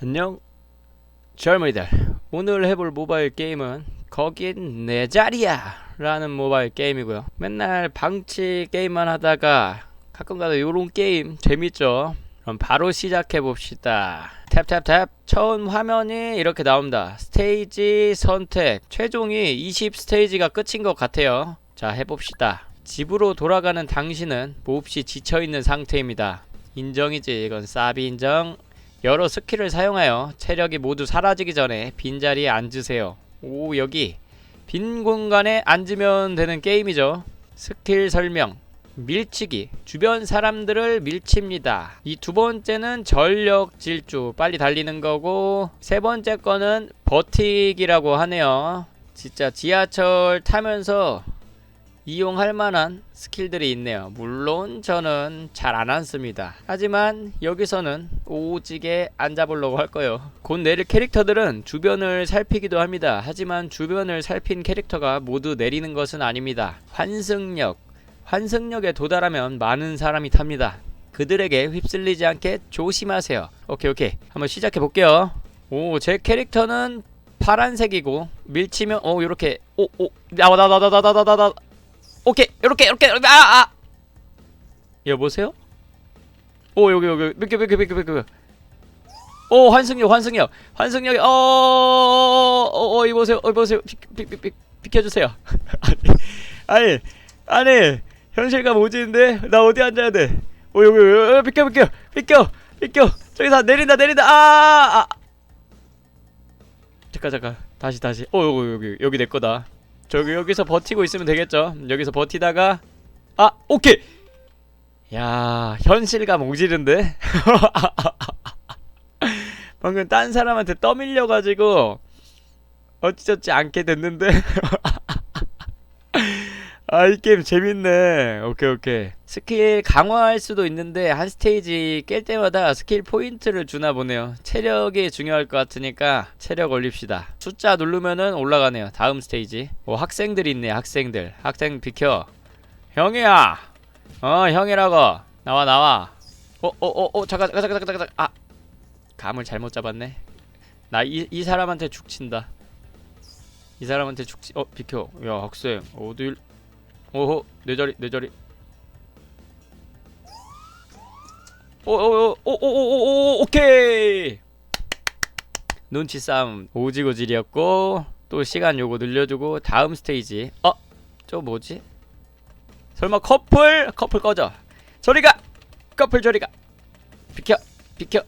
안녕 젊은이들. 오늘 해볼 모바일 게임은 거긴 내 자리야 라는 모바일 게임이고요. 맨날 방치 게임만 하다가 가끔가다 요런 게임 재밌죠? 그럼 바로 시작해 봅시다. 탭탭탭. 처음 화면이 이렇게 나옵니다. 스테이지 선택. 최종이 20 스테이지가 끝인 것 같아요. 자 해봅시다. 집으로 돌아가는 당신은 몹시 지쳐있는 상태입니다. 인정이지 이건. 사비 인정 여러 스킬을 사용하여 체력이 모두 사라지기 전에 빈자리에 앉으세요. 오 여기 빈 공간에 앉으면 되는 게임이죠. 스킬 설명 밀치기 주변 사람들을 밀칩니다. 이 두 번째는 전력 질주 빨리 달리는 거고 세 번째 거는 버티기라고 하네요. 진짜 지하철 타면서 이용할 만한 스킬들이 있네요. 물론 저는 잘안 앉습니다. 하지만 여기서는 오지게 앉아보려고 할 거예요. 곧 내릴 캐릭터들은 주변을 살피기도 합니다. 하지만 주변을 살핀 캐릭터가 모두 내리는 것은 아닙니다. 환승역. 환승역에 도달하면 많은 사람이 탑니다. 그들에게 휩쓸리지 않게 조심하세요. 오케이 오케이 한번 시작해 볼게요. 오 제 캐릭터는 파란색이고 밀치면 오 요렇게 오 오 나와 나와 나와 나와 나와 나와 오케이 이렇게 이렇게 아아. 여보세요? 오 여기 여기. 몇개 몇 개 몇 개 몇개오 환승역 환승역. 환승역 어어어 이보세요 어 이보세요. 비비 비켜주세요. 아니 아니 현실감 오지는데 나 어디 앉아야 돼오 여기 여기 여기, 비켜 비켜 비켜 비켜. 저기서 내린다 내린다. 아, 아. 잠깐 잠깐. 다시 다시. 어 여기 여기 여기 내 거다 저기 여기서 버티고 있으면 되겠죠. 여기서 버티다가 아 오케이. 야 현실감 오지른데. 방금 딴 사람한테 떠밀려 가지고 어찌저찌 않게 됐는데. 아 이 게임 재밌네. 오케이 오케이. 스킬 강화할 수도 있는데 한 스테이지 깰 때마다 스킬 포인트를 주나 보네요. 체력이 중요할 것 같으니까 체력 올립시다. 숫자 누르면은 올라가네요. 다음 스테이지. 오 학생들이 있네. 학생들. 학생 비켜. 형이야. 어 형이라고. 나와 나와. 어 어 어 어 잠깐 잠깐 잠깐 잠깐 잠깐. 아 감을 잘못 잡았네. 나 이 이 사람한테 죽친다. 이 사람한테 죽치. 어 비켜. 야 학생 어딜 오호 내 자리 내 자리. 오오오오오오오 오케이. 눈치 싸움 오지고질이었고 또 시간 요거 늘려주고 다음 스테이지. 어 저 뭐지? 설마 커플? 커플 꺼져. 저리가! 커플 저리가! 비켜 비켜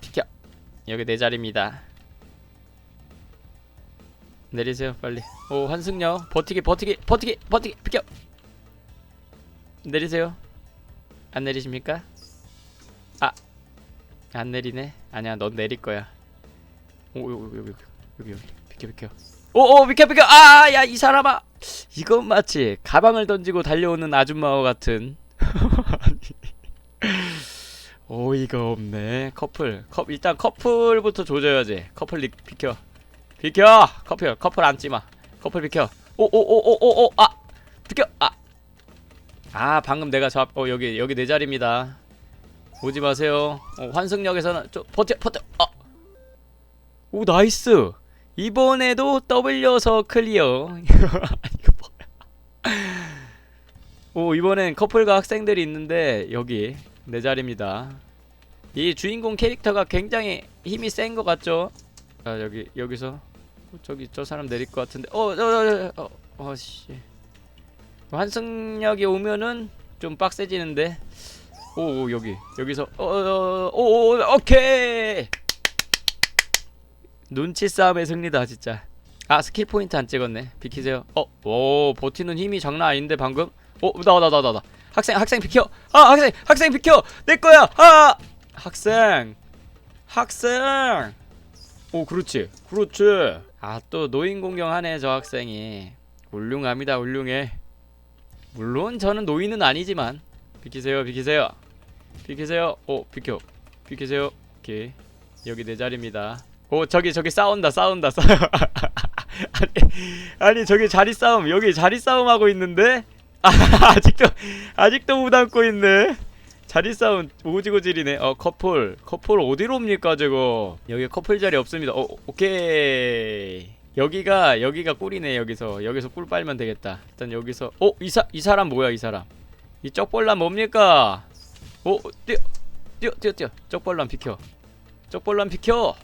비켜. 여기 내 자리입니다 내리세요 빨리. 오 환승역 버티기 버티기 버티기 버티기 비켜! 내리세요. 안 내리십니까? 아 안 내리네. 아니야 넌 내릴 거야. 오 여기 여기 여기 여기. 비켜 비켜. 오오 비켜 비켜! 아 야 이 사람아! 이건 맞지 가방을 던지고 달려오는 아줌마와 같은. 오이가 없네. 커플 컵 일단 커플부터 조져야지. 커플 리, 비켜 비켜. 커플 커플 앉지마 커플 비켜. 오오오오오오 아. 비켜. 아 아 방금 내가 잡 어 여기 여기 내 자리입니다. 오지 마세요. 어, 환승역에서는 좀 버텨 버텨. 아 오 나이스. 이번에도 W여서 클리어. 이거 뭐야 오 이번엔 커플과 학생들이 있는데 여기 내 자리입니다. 이 주인공 캐릭터가 굉장히 힘이 센 것 같죠? 아 여기 여기서. 어, 저기 저 사람 내릴 것 같은데. 어어어어 어씨. 환승역에 오면은 좀 빡세지는데. 오, 오 여기 여기서 어오오 오케이! 눈치 싸움의 승리다 진짜. 아 스킬 포인트 안 찍었네. 비키세요. 어오 버티는 힘이 장난 아닌데 방금? 어 나와. 학생 학생 비켜! 아 학생 학생 비켜! 내 거야! 아! 학생! 학생! 오 그렇지. 그렇지 아 또 노인 공경하네 저 학생이. 훌륭합니다 훌륭해. 물론 저는 노인은 아니지만. 비키세요 비키세요. 비키세요. 오 비켜. 비키세요. 오케이. 여기 내 자리입니다. 오 저기 저기 싸운다 싸운다. 싸 아니 아니 저기 자리 싸움. 여기 자리 싸움 하고 있는데? 아, 아직도 아직도 못 앉고 있네 자리 싸움 오지고질이네. 어 커플 커플 어디로 옵니까 저거? 여기 커플 자리 없습니다. 어 오케이. 여기가 여기가 꿀이네 여기서 여기서 꿀 빨면 되겠다. 일단 여기서 어 이 사 이 사람 뭐야 이 사람? 이 쪽벌람 뭡니까? 오 뛰어 뛰어 뛰어 뛰어 쪽벌람 비켜. 쪽벌람 비켜.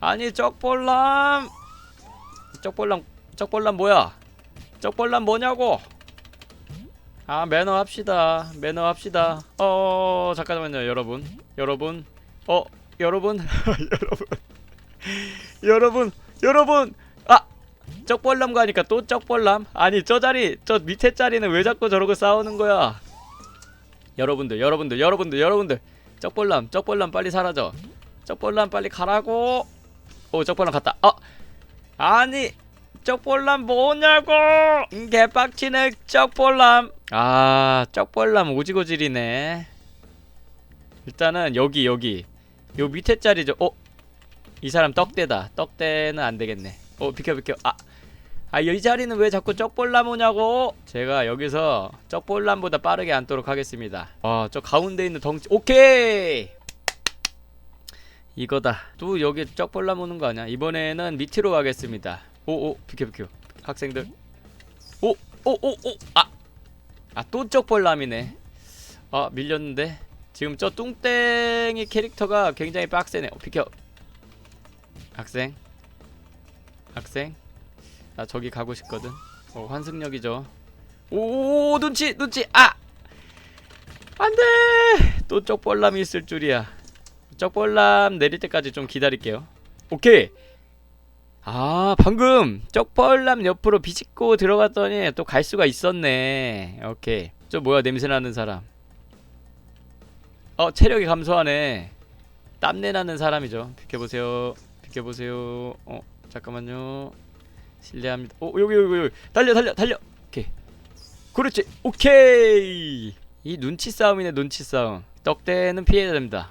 아니 쪽벌람 쪽벌람 쪽벌람 뭐야? 쪽벌람 뭐냐고? 아 매너 합시다. 매너 합시다. 어 잠깐만요 여러분. 여러분. 어 여러분. 여러분. 여러분. 여러분. 아 쪽벌람 가니까 또 쪽벌람 아니 저 자리 저 밑에 자리는 왜 자꾸 저러고 싸우는 거야? 여러분들 여러분들 여러분들 여러분들. 쪽벌람 쪽벌람 빨리 사라져. 쪽벌람 빨리 가라고. 오 쪽벌람 갔다. 아 아니 쪽벌람 뭐냐고! 음, 개빡치네 쪽벌람 아 쪽벌람 오지고질이네 일단은 여기 여기 요 밑에 자리 죠 어? 이 사람 떡대다 떡대는 안되겠네 어 비켜 비켜 아 아, 이 자리는 왜 자꾸 쪽벌람 오냐고? 제가 여기서 쪽벌람보다 빠르게 앉도록 하겠습니다. 아, 저 가운데 있는 덩치, 오케이! 이거다. 또 여기 쪽벌람 오는 거 아니야? 이번에는 밑으로 가겠습니다. 오, 오, 비켜, 비켜. 학생들. 오, 오, 오, 오, 아! 아, 또 쪽벌람이네. 아, 밀렸는데. 지금 저 뚱땡이 캐릭터가 굉장히 빡세네. 어, 비켜. 학생. 학생. 나 저기 가고 싶거든. 어, 환승역이죠. 오, 눈치, 눈치. 아! 안 돼! 또 쪽벌람이 있을 줄이야. 쪽벌람 내릴 때까지 좀 기다릴게요. 오케이. 아, 방금 쪽벌람 옆으로 비집고 들어갔더니 또 갈 수가 있었네. 오케이. 저 뭐야, 냄새 나는 사람. 어, 체력이 감소하네. 땀내 나는 사람이죠. 비켜보세요. 비켜보세요. 어, 잠깐만요. 실례합니다. 오 여기 여기 여기 달려 달려 달려. 오케이. 그렇지. 오케이. 이 눈치 싸움이네 눈치 싸움. 떡대는 피해야 됩니다.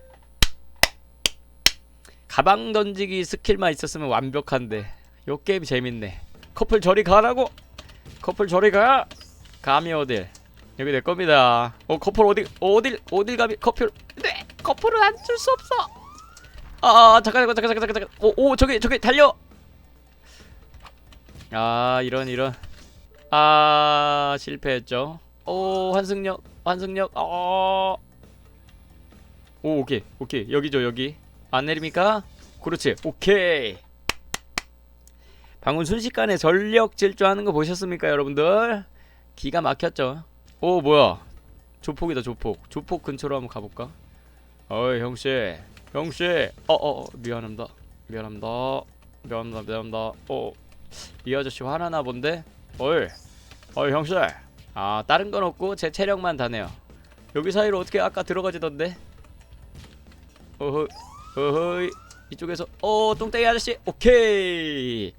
가방 던지기 스킬만 있었으면 완벽한데 요 게임 재밌네. 커플 저리 가라고. 커플 저리 가. 감이 어딜? 여기 내 겁니다. 어 커플 어디 어딜 어딜 가면 커플 네 커플은 안 줄 수 없어. 아, 아 잠깐 잠깐 잠깐 잠깐 잠깐. 오오 저기 저기 달려. 아 이런 이런. 아 실패했죠. 오 환승역 환승역. 어. 오 오케이 오케이 여기죠 여기. 안 내립니까? 그렇지 오케이. 방금 순식간에 전력 질주하는 거 보셨습니까 여러분들? 기가 막혔죠. 오 뭐야? 조폭이다 조폭. 조폭 근처로 한번 가볼까? 어이 형씨, 형씨. 어 어 어, 미안합니다. 미안합니다. 미안합니다. 미안합니다. 어 이 아저씨 화나나 본데? 어이, 어이 형씨. 아 다른 건 없고 제 체력만 다네요. 여기 사이로 어떻게 아까 들어가지던데? 어허, 어허이. 이쪽에서 어 똥땡이 아저씨. 오케이.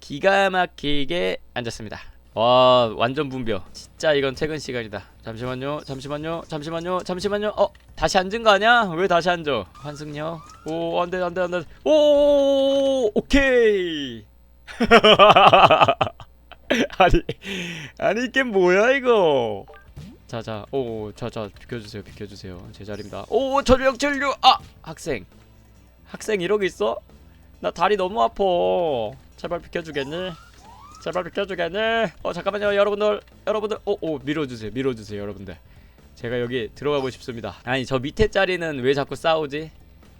기가 막히게 앉았습니다. 와 완전 분벼 진짜 이건 퇴근 시간이다. 잠시만요 잠시만요 잠시만요 잠시만요. 어 다시 앉은 거 아니야? 왜 다시 앉아? 환승요? 오 안돼 안돼 안돼. 오 오케이. 아니 아니 이게 뭐야 이거? 자자 오 자자 비켜주세요 비켜주세요. 제 자리입니다. 오 전력 전류. 아 학생 학생 이러고 있어? 나 다리 너무 아파. 제발 비켜주겠니? 제발 비켜주겠니? 어 잠깐만요 여러분들. 여러분들 오오 밀어주세요 밀어주세요 여러분들. 제가 여기 들어가고 싶습니다. 아니 저 밑에 자리는 왜 자꾸 싸우지?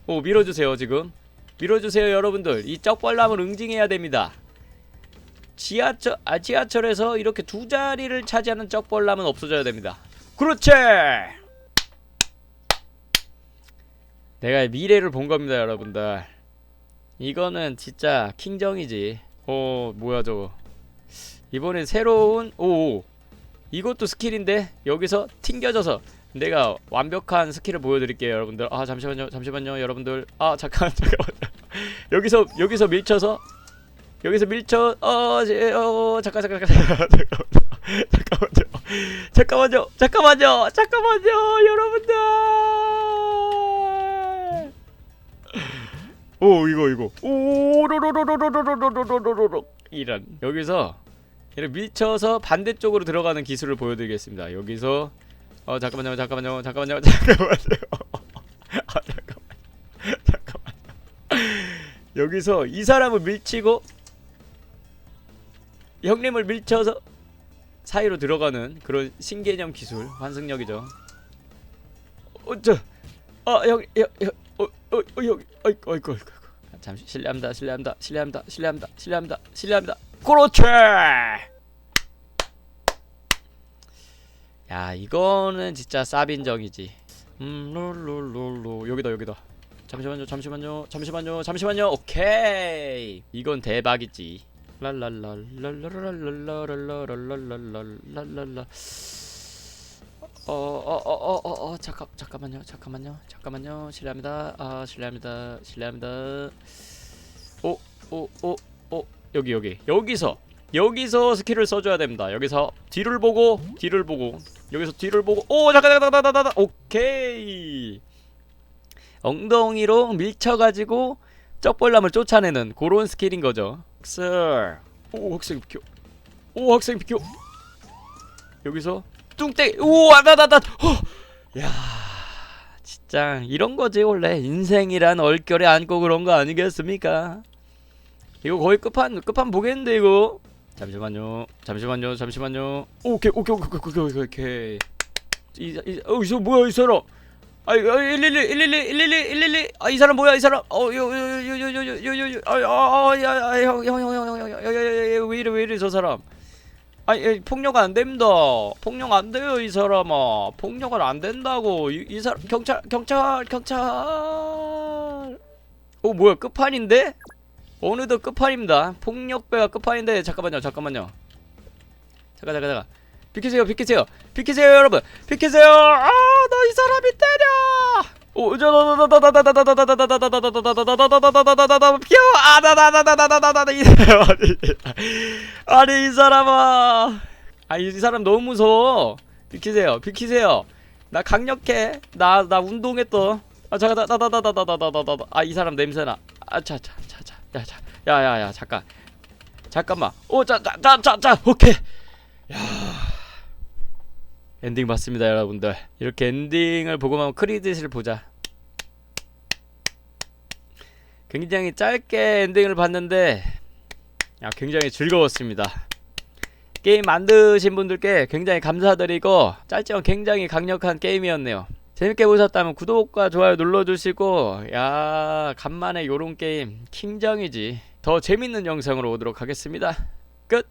오 밀어주세요 지금. 밀어주세요 여러분들. 이 쩍벌남을 응징해야 됩니다. 지하철 아 지하철에서 이렇게 두 자리를 차지하는 쩍벌남은 없어져야 됩니다. 그렇지 내가 미래를 본 겁니다 여러분들. 이거는 진짜 킹정이지. 어 뭐야 저거. 이번엔 새로운 오 이것도 스킬인데 여기서 튕겨져서 내가 완벽한 스킬을 보여드릴게요 여러분들. 아 잠시만요 잠시만요 여러분들. 아 잠깐 잠깐만요. 여기서 여기서 밀쳐서 여기서 밀쳐 어, 제, 어 잠깐 잠깐 잠깐 잠깐만요. 잠깐만요 잠깐만요 잠깐만요 여러분들 오 이거 이거. 오로로로로로로로로로로로로 이런. 여기서 이렇게 밀쳐서 반대쪽으로 들어가는 기술을 보여드리겠습니다. 여기서 어 잠깐만요 잠깐만요 잠깐만요 잠깐만요. 아 잠깐만 잠깐만 여기서 이 사람을 밀치고 형님을 밀쳐서 사이로 들어가는 그런 신개념 기술 환승력이죠. 어저아형형어 어 어 여기. 아이고 아이고 아이고 잠시 실례합니다 실례합니다 실례합니다 실례합니다 실례합니다 실례합니다. 그렇지! 야 이거는 진짜 쌉인정이지. 음 롤롤롤롤 여기다 여기다. 잠시만요 잠시만요 잠시만요 잠시만요. 오케이. 이건 대박이지. 랄랄랄랄랄랄랄랄랄랄랄랄랄랄 랄랄 어어어 어 어 어 잠깐 잠깐만요 잠깐만요 잠깐만요. 실례합니다. 아 실례합니다 실례합니다. 오 오 오 오 여기 여기. 여기서 여기서 스킬을 써줘야 됩니다. 여기서 뒤를 보고 뒤를 보고. 여기서 뒤를 보고. 오 잠깐 잠깐 잠깐 잠깐 오케이. 엉덩이로 밀쳐가지고 쩍벌남을 쫓아내는 그런 스킬인 거죠. 학생 오 학생 비켜. 오 학생 비켜. 여기서 뚱땡이 오아나나나 야 진짜 이런 거지 원래 인생이란 얼결에 안고 그런 거 아니겠습니까 이거 거의 끝판 끝판 보겠는데 이거 잠시만요 잠시만요 잠시만요 오케이 오케이 오케이 오케이 오케이 오케이 이, 이, 어, 이저 뭐야 이 사람 아이 111 111 111 111 아이 사람 뭐야 이 사람 이래 저 사람 아니 폭력 안 됩니다. 폭력 안 돼요 이 사람아. 폭력은 안 된다고. 이, 이 사람 경찰 경찰 경찰. 어 뭐야 끝판인데? 어느덧 끝판입니다. 폭력배가 끝판인데 잠깐만요 잠깐만요. 잠깐 잠깐 잠깐. 비키세요 비키세요 비키세요 여러분. 비키세요! 아나 이 사람이 때려 아니 이 사람아 아이 사람 너무 무서워 비키세요 비키세요 나 강력해 나 나 운동했어 아 잠깐 나나나나나나나나나나 아이 사람 냄새나 아차차차차 야자 야야야 잠깐 잠깐만 오자자자자자 오케이 야 엔딩 봤습니다 여러분들. 이렇게 엔딩을 보고 나면 크리딧을 보자. 굉장히 짧게 엔딩을 봤는데 야, 굉장히 즐거웠습니다. 게임 만드신 분들께 굉장히 감사드리고 짧지만 굉장히 강력한 게임이었네요. 재밌게 보셨다면 구독과 좋아요 눌러주시고 야 간만에 요런 게임 킹정이지. 더 재밌는 영상으로 오도록 하겠습니다. 끝